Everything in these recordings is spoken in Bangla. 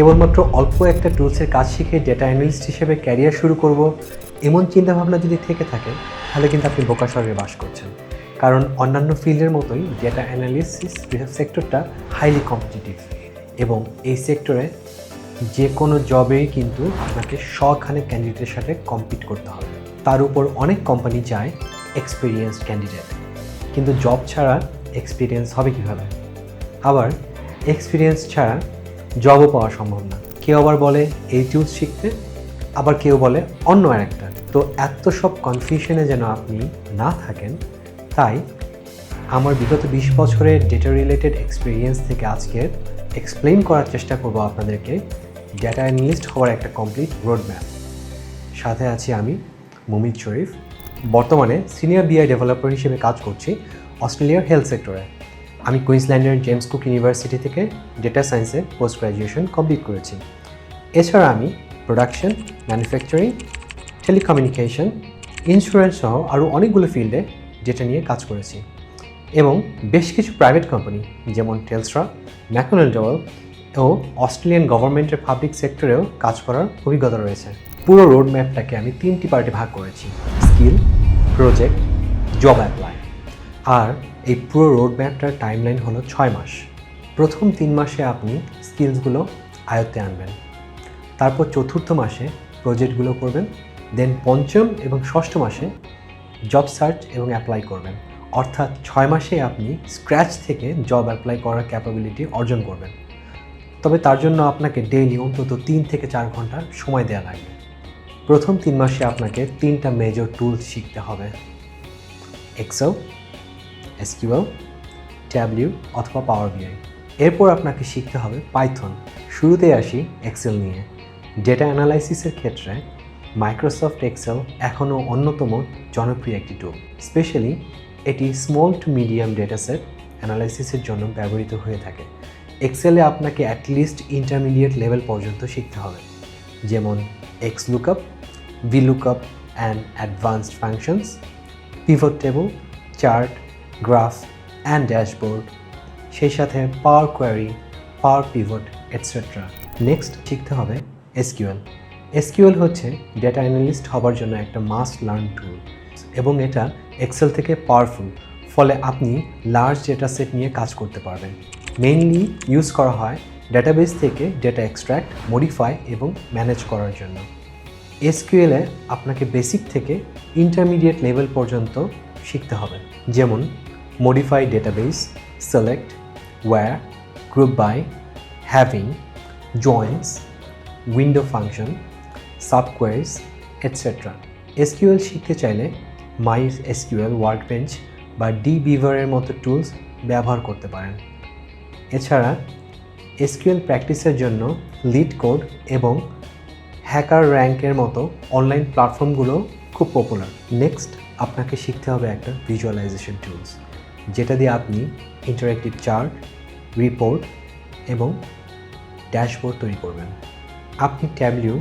কেবলমাত্র অল্প একটা টুলসের কাজ শিখে ডেটা অ্যানালিস্ট হিসেবে ক্যারিয়ার শুরু করব, এমন চিন্তাভাবনা যদি থেকে থাকে, তাহলে কিন্তু আপনি বোকা শহরে বাস করছেন। কারণ অন্যান্য ফিল্ডের মতোই ডেটা অ্যানালিসিস সেক্টরটা হাইলি কম্পিটিটিভ এবং এই সেক্টরে যে কোনো জবেই কিন্তু আপনাকে শখানে ক্যান্ডিডেটের সাথে কম্পিট করতে হবে। তার উপর অনেক কোম্পানি চায় এক্সপিরিয়েন্স ক্যান্ডিডেট কিন্তু জব ছাড়া এক্সপিরিয়েন্স হবে কীভাবে? আবার এক্সপিরিয়েন্স ছাড়া জবও পাওয়া সম্ভব না। কেউ আবার বলে এই টুলস শিখতে, আবার কেউ বলে অন্য আরেকটা। তো এত সব কনফিউশনে যেন আপনি না থাকেন, তাই আমার বিগত বিশ বছরের ডেটা রিলেটেড এক্সপিরিয়েন্স থেকে আজকে এক্সপ্লেন করার চেষ্টা করব আপনাদেরকে ডেটা অ্যানালিস্ট হওয়ার একটা কমপ্লিট রোড ম্যাপ সাথে আছি আমি মুমিত শরীফ। বর্তমানে সিনিয়র বিআই ডেভেলপার হিসেবে কাজ করছি অস্ট্রেলিয়ার হেলথ সেক্টরে আমি কুইন্সল্যান্ডের জেমস কুক ইউনিভার্সিটি থেকে ডেটা সায়েন্সে পোস্ট গ্র্যাজুয়েশন কমপ্লিট করেছি। এছাড়া আমি প্রোডাকশন ম্যানুফ্যাকচারিং টেলিকমিউনিকেশন ইন্স্যুরেন্স সহ আরও অনেকগুলো ফিল্ডে ডেটা নিয়ে কাজ করেছি। এবং বেশ কিছু প্রাইভেট কোম্পানি যেমন টেলস্ট্রা ম্যাকোনাল ডোয়েল ও অস্ট্রেলিয়ান গভর্নমেন্টের পাবলিক সেক্টরেও কাজ করার অভিজ্ঞতা রয়েছে। পুরো রোড ম্যাপটাকে আমি তিনটি পার্টে ভাগ করেছি। স্কিল প্রজেক্ট জব অ্যাপ্লাই আর এই পুরো রোড ম্যাপটার টাইমলাইন হলো ছয় মাস। প্রথম তিন মাসে আপনি স্কিলসগুলো আয়ত্তে আনবেন। তারপর চতুর্থ মাসে প্রজেক্টগুলো করবেন। দেন পঞ্চম এবং ষষ্ঠ মাসে জব সার্চ এবং অ্যাপ্লাই করবেন। অর্থাৎ ছয় মাসে আপনি স্ক্র্যাচ থেকে জব অ্যাপ্লাই করার ক্যাপাবিলিটি অর্জন করবেন। তবে তার জন্য আপনাকে ডেইলি অন্তত তিন থেকে চার ঘণ্টা সময় দেওয়া লাগবে প্রথম তিন মাসে আপনাকে তিনটা মেজর টুলস শিখতে হবে। এক্সেল এসকিউএল ট্যাবলিউ অথবা পাওয়ার বিআই এরপর আপনাকে শিখতে হবে পাইথন শুরুতে আসি এক্সেল নিয়ে। ডেটা অ্যানালাইসিসের ক্ষেত্রে মাইক্রোসফট এক্সেল এখনও অন্যতম জনপ্রিয় একটি টুল স্পেশালি এটি small to medium data set অ্যানালাইসিসের জন্য ব্যবহৃত হয়ে থাকে। এক্সেলে আপনাকে অ্যাটলিস্ট ইন্টারমিডিয়েট লেভেল পর্যন্ত শিখতে হবে। যেমন X lookup V lookup and advanced functions pivot table chart graph and dashboard সেই সাথে power query power pivot etcetera next শিখতে হবে এসকিউএল এসকিউএল হচ্ছে ডেটা অ্যানালিস্ট হবার জন্য একটা মাস্ট লার্ন টুল এবং এটা এক্সেল থেকে পাওয়ারফুল ফলে আপনি লার্জ ডেটা সেট নিয়ে কাজ করতে পারবেন। মেইনলি ইউজ করা হয় ডেটাবেস থেকে ডেটা এক্সট্র্যাক্ট মডিফাই এবং ম্যানেজ করার জন্য। এসকিউএলে আপনাকে বেসিক থেকে ইন্টারমিডিয়েট লেভেল পর্যন্ত শিখতে হবে। যেমন modify database select where group by having joins window function subqueries etcetera SQL শিখতে চাইলে মাই এসকিউএল ওয়ার্কবেঞ্চ বা ডি বিভারের মতো টুলস ব্যবহার করতে পারেন। এছাড়া এসকিউএল প্র্যাকটিসের জন্য লিড কোড এবং হ্যাকার র্যাঙ্কের মতো অনলাইন প্ল্যাটফর্মগুলো খুব পপুলার নেক্সট আপনাকে শিখতে হবে একটা ভিজুয়ালাইজেশন টুলস যেটা দিয়ে আপনি ইন্টারেক্টিভ চার্ট রিপোর্ট এবং ড্যাশবোর্ড তৈরি করবেন। আপনি ট্যাবলিউ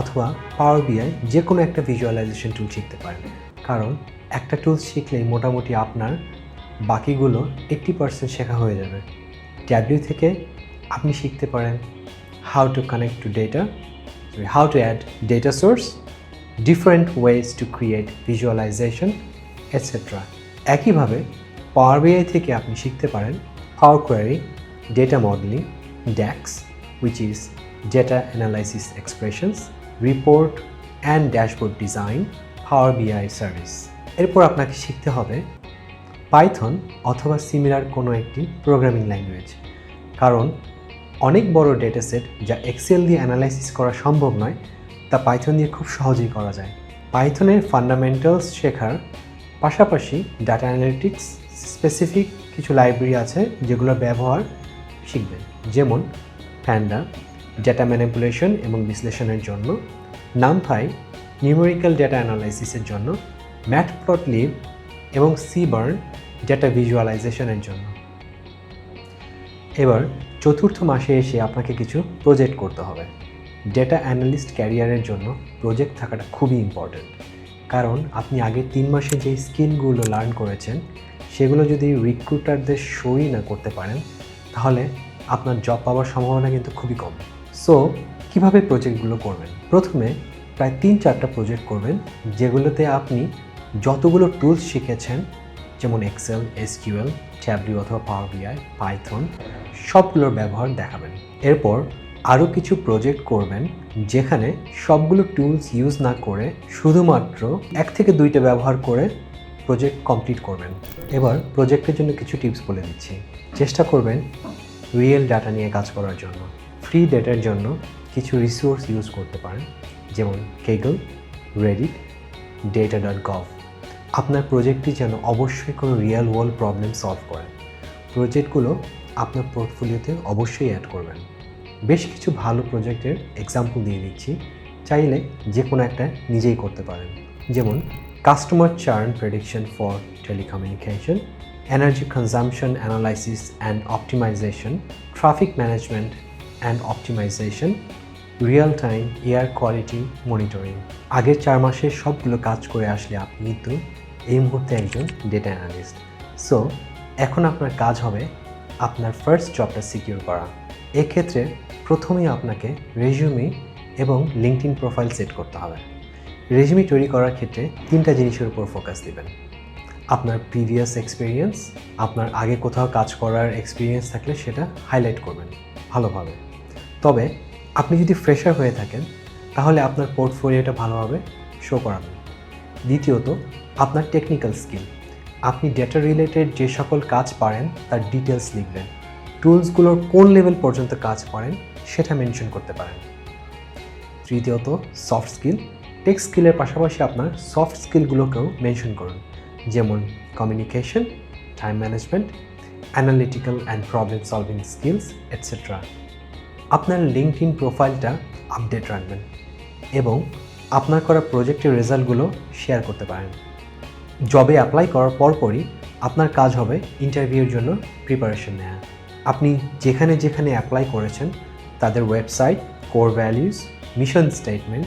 অথবা পাওয়ার বিআই যে কোনো একটা ভিজুয়ালাইজেশন টুল শিখতে পারেন। কারণ একটা টুল শিখলেই মোটামুটি আপনার বাকিগুলো এইট্টি পার্সেন্ট শেখা হয়ে যাবে। ট্যাবলিউ থেকে আপনি শিখতে পারেন how to connect to data how to add data source different ways to create visualization etcetera একইভাবে পাওয়ার বিআই থেকে আপনি শিখতে পারেন power query data modeling DAX which is data analysis expressions, report and dashboard design, Power BI service. এরপর আপনাকে শিখতে হবে পাইথন অথবা সিমিলার কোনো একটি প্রোগ্রামিং ল্যাঙ্গুয়েজ কারণ অনেক বড় ডেটা সেট যা এক্সেল দিয়ে অ্যানালাইসিস করা সম্ভব নয় তা পাইথন দিয়ে খুব সহজেই করা যায় পাইথনের ফান্ডামেন্টালস শেখার পাশাপাশি ডাটা অ্যানালিটিক্স স্পেসিফিক কিছু লাইব্রেরি আছে যেগুলোর ব্যবহার শিখবেন যেমন প্যান্ডা ডেটা ম্যানিপুলেশন এবং বিশ্লেষণের জন্য। নামফাই নিউমেরিক্যাল ডেটা অ্যানালাইসিসের জন্য। ম্যাটপ্লট লিভ এবং সিবার্ন ডেটা ভিজুয়ালাইজেশনের জন্য। এবার চতুর্থ মাসে এসে আপনাকে কিছু প্রজেক্ট করতে হবে। ডেটা অ্যানালিস্ট ক্যারিয়ারের জন্য প্রজেক্ট থাকাটা খুবই ইম্পর্ট্যান্ট কারণ আপনি আগে তিন মাসে যে স্কিলগুলো লার্ন করেছেন, সেগুলো যদি রিক্রুটারদের সই না করতে পারেন, তাহলে আপনার জব পাওয়ার সম্ভাবনা কিন্তু খুবই কম। সো কীভাবে প্রজেক্টগুলো করবেন? প্রথমে প্রায় তিন চারটা প্রজেক্ট করবেন, যেগুলোতে আপনি যতগুলো টুলস শিখেছেন, যেমন এক্সেল এসকিউএল ট্যাবলি অথবা পাওয়ার বিআই পাইথন সবগুলোর ব্যবহার দেখাবেন। এরপর আরও কিছু প্রজেক্ট করবেন যেখানে সবগুলো টুলস ইউজ না করে শুধুমাত্র এক থেকে দুইটা ব্যবহার করে প্রজেক্ট কমপ্লিট করবেন। এবার প্রজেক্টের জন্য কিছু টিপস বলে দিচ্ছি। চেষ্টা করবেন রিয়েল ডাটা নিয়ে কাজ করার জন্য। ফ্রি ডেটার জন্য কিছু রিসোর্স ইউজ করতে পারেন। যেমন Kaggle Reddit data dot gov আপনার প্রজেক্টটি যেন অবশ্যই কোনো রিয়েল ওয়ার্ল্ড প্রবলেম সলভ করে। প্রজেক্টগুলো আপনার পোর্টফোলিওতে অবশ্যই অ্যাড করবেন। বেশ কিছু ভালো প্রজেক্টের এক্সাম্পল দিয়ে দিচ্ছি। চাইলে যে কোনো একটা নিজেই করতে পারেন। যেমন customer churn prediction for telecommunication energy consumption analysis and optimization traffic management and optimization real time air quality monitoring আগের চার মাসে সবগুলো কাজ করে আসলে আপনি কিন্তু এই মুহূর্তে একজন ডেটা অ্যানালিস্ট সো এখন আপনার কাজ হবে আপনার ফার্স্ট জবটা সিকিউর করা। এক্ষেত্রে প্রথমেই আপনাকে রেজিউমি এবং লিঙ্কড প্রোফাইল সেট করতে হবে। রেজিউমি তৈরি করার ক্ষেত্রে তিনটা জিনিসের উপর ফোকাস দিবেন। আপনার প্রিভিয়াস এক্সপিরিয়েন্স, আপনার আগে কোথাও কাজ করার এক্সপিরিয়েন্স থাকলে সেটা হাইলাইট করবেন ভালোভাবে। তবে আপনি যদি ফ্রেশার হয়ে থাকেন, তাহলে আপনার পোর্টফোলিওটা ভালোভাবে শো করাবেন। দ্বিতীয়ত, আপনার টেকনিক্যাল স্কিল। আপনি ডেটা রিলেটেড যে সকল কাজ পারেন, তার ডিটেলস লিখবেন। টুলসগুলোর কোন লেভেল পর্যন্ত কাজ করেন সেটা মেনশন করতে পারেন। তৃতীয়ত, সফট স্কিল। টেক স্কিলের পাশাপাশি আপনার সফট স্কিলগুলোকেও মেনশন করুন, যেমন communication, time management, analytical and problem solving skills, etcetera. আপনার লিঙ্কড ইন প্রোফাইলটা আপডেট রাখবেন এবং আপনার করা প্রজেক্টের রেজাল্টগুলো শেয়ার করতে পারেন। জবে অ্যাপ্লাই করার পরপরই আপনার কাজ হবে ইন্টারভিউর জন্য প্রিপারেশন নেওয়া আপনি যেখানে যেখানে অ্যাপ্লাই করেছেন, তাদের website core values mission statement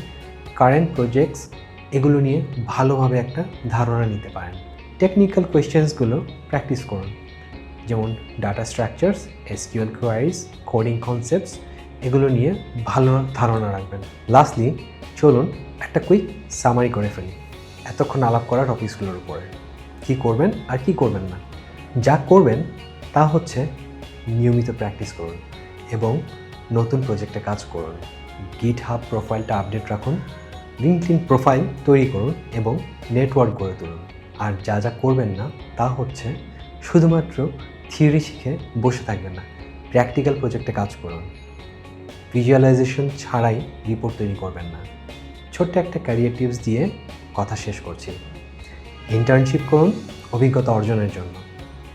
current projects এগুলো নিয়ে ভালোভাবে একটা ধারণা নিতে পারেন। টেকনিক্যাল কোয়েশ্চেন্সগুলো প্র্যাকটিস করুন। যেমন data structures SQL queries coding concepts এগুলো নিয়ে ভালো ধারণা রাখবেন। লাস্টলি চলুন একটা কুইক সামারি করে ফেলি। এতক্ষণ আলাপ করা টপিকসগুলোর উপরে। কী করবেন আর কি করবেন না? যা করবেন তা হচ্ছে নিয়মিত প্র্যাকটিস করুন এবং নতুন প্রজেক্টে কাজ করুন। গিট হাব প্রোফাইলটা আপডেট রাখুন লিঙ্কড প্রোফাইল তৈরি করুন এবং নেটওয়ার্ক গড়ে তুলুন। আর যা যা করবেন না, তা হচ্ছে শুধুমাত্র থিওরি শিখে বসে থাকবেন না প্র্যাকটিক্যাল প্রজেক্টে কাজ করুন। ভিজুয়ালাইজেশন ছাড়াই রিপোর্ট তৈরি করবেন না। ছোট্ট একটা ক্যারিয়ার টিপস দিয়ে কথা শেষ করছি। ইন্টার্নশিপ করুন, অভিজ্ঞতা অর্জনের জন্য।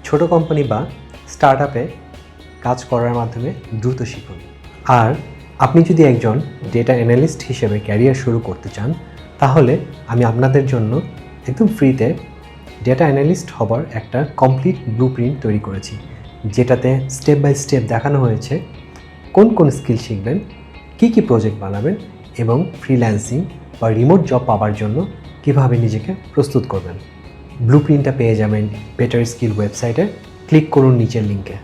ছোট কোম্পানি বা স্টার্ট আপে কাজ করার মাধ্যমে দ্রুত শিখুন। আর আপনি যদি একজন ডেটা অ্যানালিস্ট হিসেবে ক্যারিয়ার শুরু করতে চান, তাহলে আমি আপনাদের জন্য একদম ফ্রিতে ডেটা অ্যানালিস্ট হবার একটা কমপ্লিট ব্লু প্রিন্ট তৈরি করেছি, যেটাতে স্টেপ বাই স্টেপ দেখানো হয়েছে কোন কোন স্কিল শিখবেন, কী কী প্রজেক্ট বানাবেন এবং ফ্রিল্যান্সিং বা রিমোট জব পাওয়ার জন্য কীভাবে নিজেকে প্রস্তুত করবেন। ব্লু প্রিন্টটা পেয়ে যাবেন বেটার স্কিল ওয়েবসাইটে ক্লিক করুন নিচের লিঙ্কে